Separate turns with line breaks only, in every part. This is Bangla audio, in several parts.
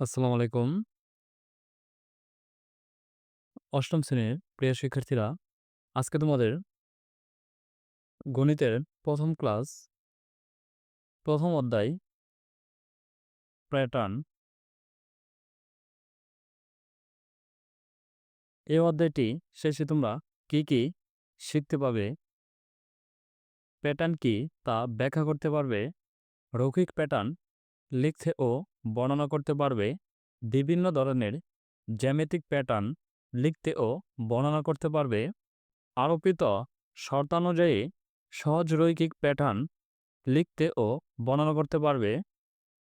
আসসালামু আলাইকুম। অষ্টম শ্রেণির প্রিয় শিক্ষার্থীরা, আজকে তোমাদের গণিতের ১ম ক্লাস ১ম অধ্যায় প্যাটার্ন এই অধ্যায়টি শেষে তোমরা কি, কি শিখতে পাবে, প্যাটার্ন কি তা ব্যাখ্যা করতে পারবে, রৈখিক প্যাটার্ন লিখতে ও বর্ণনা করতে পারবে, বিভিন্ন ধরনের জ্যামিতিক প্যাটার্ন লিখতে ও বর্ণনা করতে পারবে, আরোপিত শর্তানুযায়ী সহজ রৈখিক প্যাটার্ন লিখতে ও বর্ণনা করতে পারবে,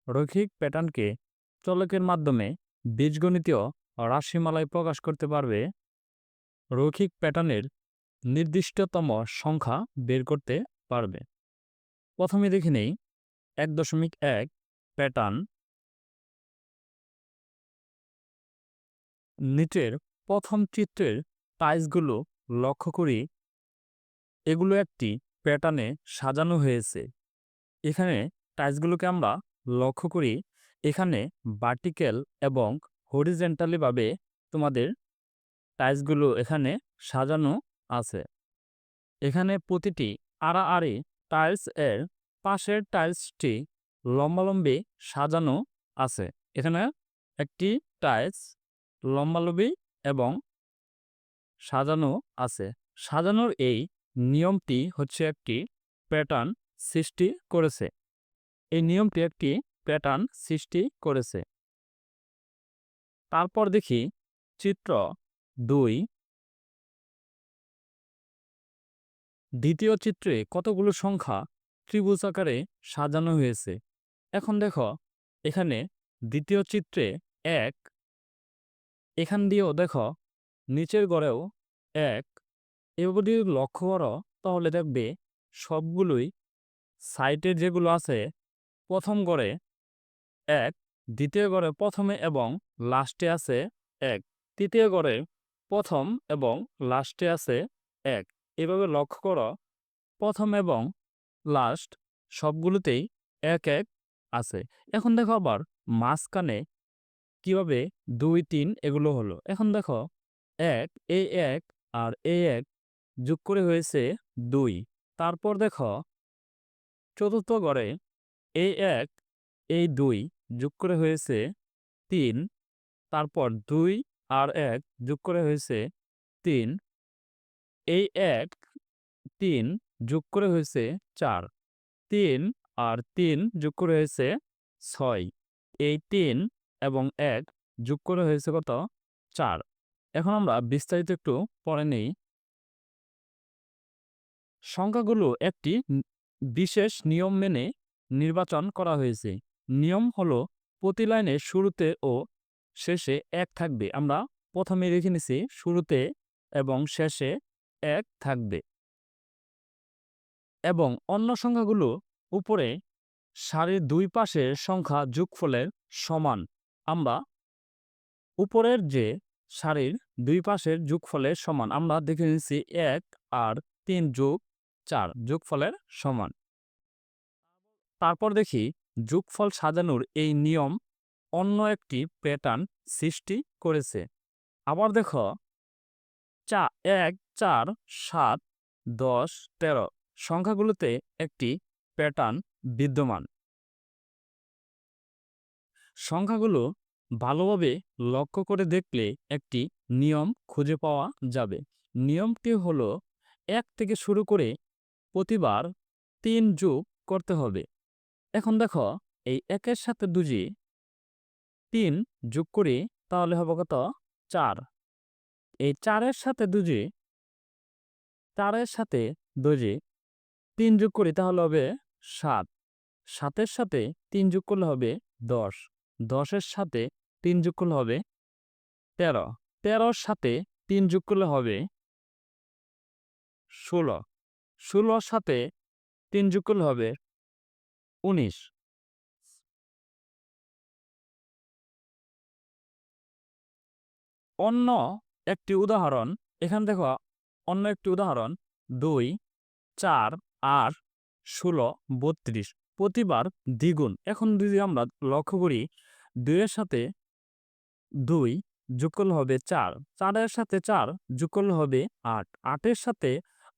রৈখিক প্যাটার্নকে চলকের মাধ্যমে বীজগণিতীয় রাশিমালায় প্রকাশ করতে পারবে, রৈখিক প্যাটার্নের নির্দিষ্টতম সংখ্যা বের করতে পারবে। প্রথমে দেখে নেই এক দশমিক এক প্যাটার্ন নিচের প্রথম চিত্রের টাইলসগুলো লক্ষ্য করি। এগুলো একটি প্যাটার্নে সাজানো হয়েছে। এখানে টাইলসগুলোকে আমরা লক্ষ্য করি। এখানে ভার্টিক্যাল এবং হরিজেন্টালিভাবে তোমাদের টাইলসগুলো এখানে সাজানো আছে। এখানে প্রতিটি আড়াআড়ি টাইলস এর পাশের টাইলসটি লম্বালম্বি সাজানো আছে। এখানে একটি টাইলস লম্বালম্বি এবং সাজানো আছে। সাজানোর এই নিয়মটি হচ্ছে একটি প্যাটার্ন সৃষ্টি করেছে। এই নিয়মটি একটি প্যাটার্ন সৃষ্টি করেছে। তারপর দেখি চিত্র দুই। দ্বিতীয় চিত্রে কতগুলো সংখ্যা ত্রিভুজ আকারে সাজানো হয়েছে। এখন দেখো, এখানে দ্বিতীয় চিত্রে এক এখান দিয়েও দেখো, নিচের গড়েও এক, এভাবে যদি লক্ষ্য করো, তাহলে দেখবে সবগুলোই সাইটের যেগুলো আছে, প্রথম গড়ে এক, দ্বিতীয় গড়ে প্রথমে এবং লাস্টে আছে এক, তৃতীয় গড়ে প্রথম এবং লাস্টে আছে এক। এভাবে লক্ষ্য করো, প্রথম এবং লাস্ট সবগুলোতেই এক এক আছে। এখন দেখো আবার মাঝখানে কীভাবে দুই, তিন এগুলো হলো? এখন দেখো, এক এই এক আর এই এক যোগ করে হয়েছে দুই। তারপর দেখো, চতুর্থ গড়ে এই এক এই দুই যোগ করে হয়েছে তিন। তারপর দুই আর এক যোগ করে হয়েছে তিন। এই এক, তিন যোগ করে হয়েছে চার। তিন আর তিন যোগ করে হয়েছে ছয়। এই তিন এবং এক যোগ করে হয়েছে কত? চার। এখন আমরা বিস্তারিত একটু পরে নেই। সংখ্যাগুলো একটি বিশেষ নিয়ম মেনে নির্বাচন করা হয়েছে। নিয়ম হলো প্রতি লাইনের শুরুতে ও শেষে এক থাকবে। আমরা প্রথমে রেখে নিছি শুরুতে এবং শেষে এক থাকবে। এবং অন্য সংখ্যাগুলো উপরে সারির দুই পাশের সংখ্যা যোগফলের সমান। আমরা উপরের যে সারির দুই পাশের যোগফলের সমান, আমরা দেখে নিচ্ছি এক আর তিন যোগ চার, যোগফলের সমান। তারপর দেখি যোগফল সাজানোর এই নিয়ম অন্য একটি প্যাটার্ন সৃষ্টি করেছে। আবার দেখো, চা এক, চার, সাত, দশ, তেরো সংখ্যাগুলোতে একটি প্যাটার্ন বিদ্যমান। সংখ্যাগুলো ভালোভাবে লক্ষ্য করে দেখলে একটি নিয়ম খুঁজে পাওয়া যাবে। নিয়মটি হলো এক থেকে শুরু করে প্রতিবার তিন যোগ করতে হবে। এখন দেখো, এই একের সাথে দুজি তিন যোগ করি, তাহলে হবে কত? চার। এই চারের সাথে দুজি চারের সাথে দুজি তিন যোগ করি, তাহলে হবে সাত। সাতের সাথে তিন যোগ করলে হবে দশ। দশের সাথে তিন যোগ করলে হবে তেরো। তেরোর সাথে তিন যোগ করলে হবে ষোলো। ষোলোর সাথে তিন যোগ করলে হবে উনিশ। অন্য একটি উদাহরণ, এখান দেখো, অন্য একটি উদাহরণ, দুই, চার, আট, ষোলো, বত্রিশ, প্রতিবার দ্বিগুণ। এখন যদি আমরা লক্ষ্য করি, দুইয়ের সাথে দুই যোগ করলে হবে চার, চারের সাথে চার যোগ করলে হবে আট, আটের সাথে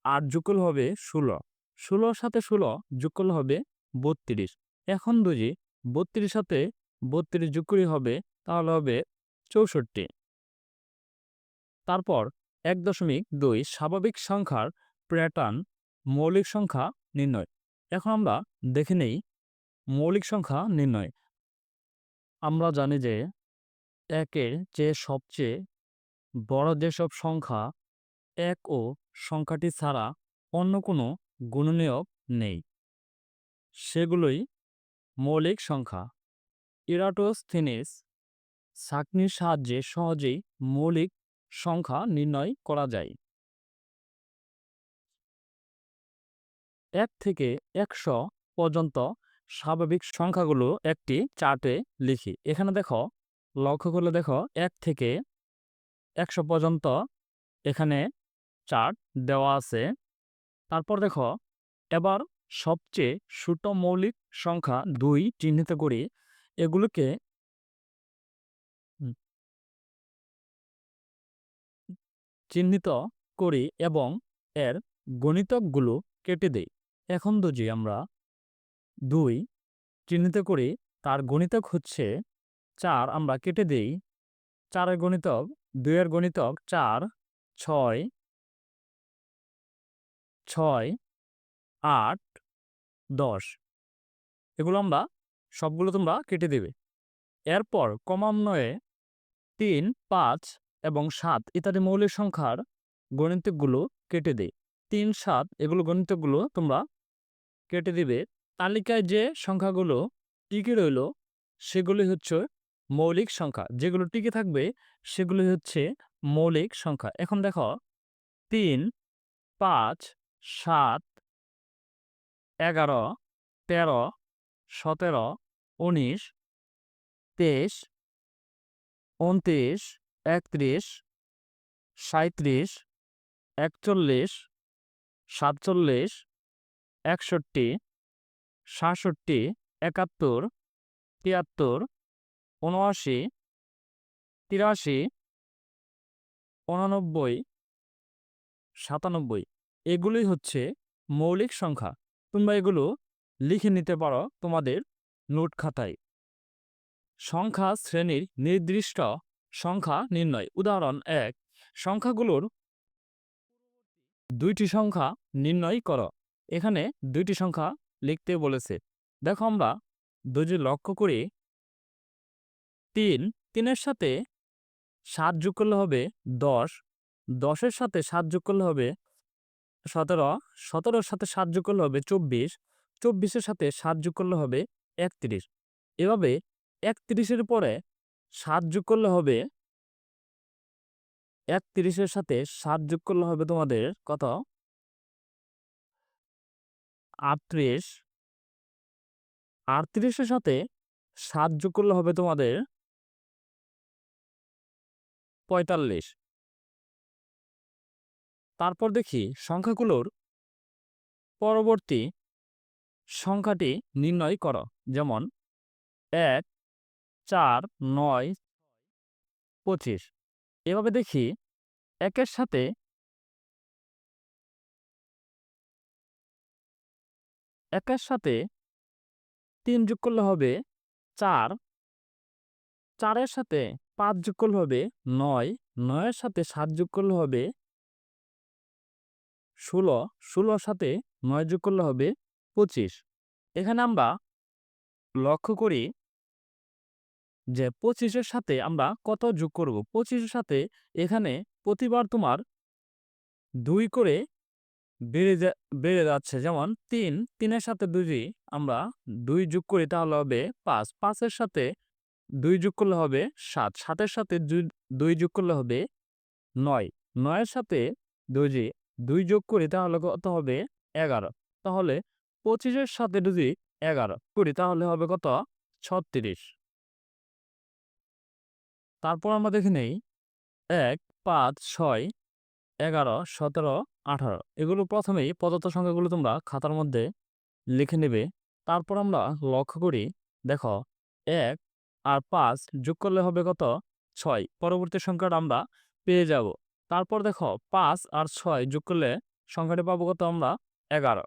আট যোগ করলে হবে ষোলো, ষোলোর সাথে ষোলো যোগ করলে হবে বত্রিশ। এখন বুঝি বত্রিশ সাথে বত্রিশ যোগ হবে, তাহলে হবে চৌষট্টি। তারপর এক দশমিক দুই স্বাভাবিক সংখ্যার প্যাটার্ন মৌলিক সংখ্যা নির্ণয়। এখন আমরা দেখে নেই মৌলিক সংখ্যা নির্ণয়। আমরা জানি যে একের যে সবচেয়ে বড় যেসব সংখ্যা, এক ও সংখ্যাটি ছাড়া অন্য কোনো গুণনীয়ক নেই। সেগুলোই মৌলিক সংখ্যা। ইরাটোস্থিনিস ছাঁকনির সাহায্যে সহজেই মৌলিক সংখ্যা নির্ণয় করা যায়। এক থেকে একশো পর্যন্ত স্বাভাবিক সংখ্যাগুলো একটি চার্টে লিখি। এখানে দেখো লক্ষ্য করলে দেখো, এক থেকে একশো পর্যন্ত এখানে চার্ট দেওয়া আছে। তারপর দেখো, এবার সবচেয়ে ছোট মৌলিক সংখ্যা দুই চিহ্নিত করি। এগুলোকে চিহ্নিত করি এবং এর গণিতকগুলো কেটে দেই। এখন যদি আমরা দুই চিহ্নিত করি, তার গণিতক হচ্ছে চার আমরা কেটে দেই। চারের গণিতক, দুইয়ের গণিতক চার, ছয় ছয়, আট, দশ। এগুলো আমরা সবগুলো তোমরা কেটে দেবে। এরপর ক্রমান্বয়ে তিন, পাঁচ এবং সাত ইত্যাদি মৌলিক সংখ্যার গণিতকগুলো কেটে দেই। তিন, সাত এগুলো গণিতকগুলো তোমরা কেটে দিবে। তালিকায় যে সংখ্যাগুলো টিকে রইল সেগুলি হচ্ছে মৌলিক সংখ্যা। যেগুলো টিকে থাকবে সেগুলি হচ্ছে মৌলিক সংখ্যা। এখন দেখো, তিন, পাঁচ, সাত, এগারো, তেরো, সতেরো, উনিশ, তেইশ, উনত্রিশ, একত্রিশ সাঁত্রিশ একচল্লিশ, সাতচল্লিশ, একষট্টি, সাতষট্টি, একাত্তর, তিয়াত্তর উনআশি তিরাশি উননব্বই সাতানব্বই। এগুলোই হচ্ছে মৌলিক সংখ্যা। তোমরা এগুলো লিখে নিতে পারো তোমাদের নোট খাতায়। সংখ্যা শ্রেণির নির্দিষ্ট সংখ্যা নির্ণয়। উদাহরণ এক, সংখ্যাগুলোর দুইটি সংখ্যা নির্ণয় করো। এখানে দুইটি সংখ্যা লিখতে বলেছে। দেখো আমরা দুজি লক্ষ্য করি। তিন, তিনের সাথে সাত যোগ করলে হবে দশ। দশের সাথে সাত যোগ করলে হবে সতেরো। সতেরোর সাথে সাত যোগ করলে হবে চব্বিশ। চব্বিশের সাথে সাত যোগ করলে হবে একত্রিশ। এভাবে একত্রিশের পরে সাত যোগ করলে হবে একত্রিশের সাথে সাত যোগ করলে হবে তোমাদের কত? আটত্রিশ। আটত্রিশের সাথে সাত যোগ করলে হবে তোমাদের পঁয়তাল্লিশ। তারপর দেখি সংখ্যাগুলোর পরবর্তী সংখ্যাটি নির্ণয় করো। যেমন এক, চার, নয়, পঁচিশ। এভাবে দেখি একের সাথে একের সাথে তিন যোগ করলে হবে চার। চারের সাথে পাঁচ যোগ করলে হবে নয়, নয়ের সাথে সাত যোগ করলে হবে ষোলো, ষোলোর সাথে নয় যোগ করলে হবে পঁচিশ। এখানে আমরা লক্ষ্য করি যে পঁচিশের সাথে আমরা কত যোগ করব? পঁচিশের সাথে এখানে প্রতিবার তোমার দুই করে বেড়ে বেড়ে যাচ্ছে। যেমন তিন, তিনের সাথে দুই আমরা দুই যোগ করি তাহলে হবে পাঁচ। পাঁচের সাথে দুই যোগ করলে হবে সাত। সাতের সাথে দুই যোগ করলে হবে নয়। নয়ের সাথে দুই যে দুই যোগ করি তাহলে কত হবে এগারো। তাহলে পঁচিশের সাথে যদি এগারো করি তাহলে হবে কত? ছত্রিশ। তারপর আমরা দেখে নেই এক, পাঁচ, ছয়, এগারো, সতেরো, আঠারো। এগুলো প্রথমেই পদার্থ সংখ্যাগুলো তোমরা খাতার মধ্যে লিখে নেবে। তারপর আমরা লক্ষ্য করি, দেখো, এক আর পাঁচ যোগ করলে হবে কত? ছয়। পরবর্তী সংখ্যাটা আমরা পেয়ে যাব। তারপর দেখো, পাঁচ আর ছয় যোগ করলে সংখ্যাটি পাবো কত আমরা? এগারো।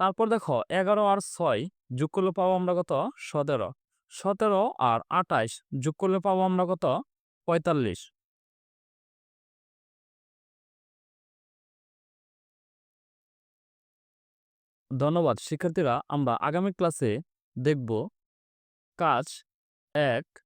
তারপর দেখো, এগারো আর ছয় যোগ করলে পাবো আমরা কত? সতেরো। সতেরো আর আটাইশ যোগ করলে পাবো আমরা কত? পঁয়তাল্লিশ। ধন্যবাদ। শিক্ষার্থীরা, আমরা আগামী ক্লাসে দেখব কাজ এক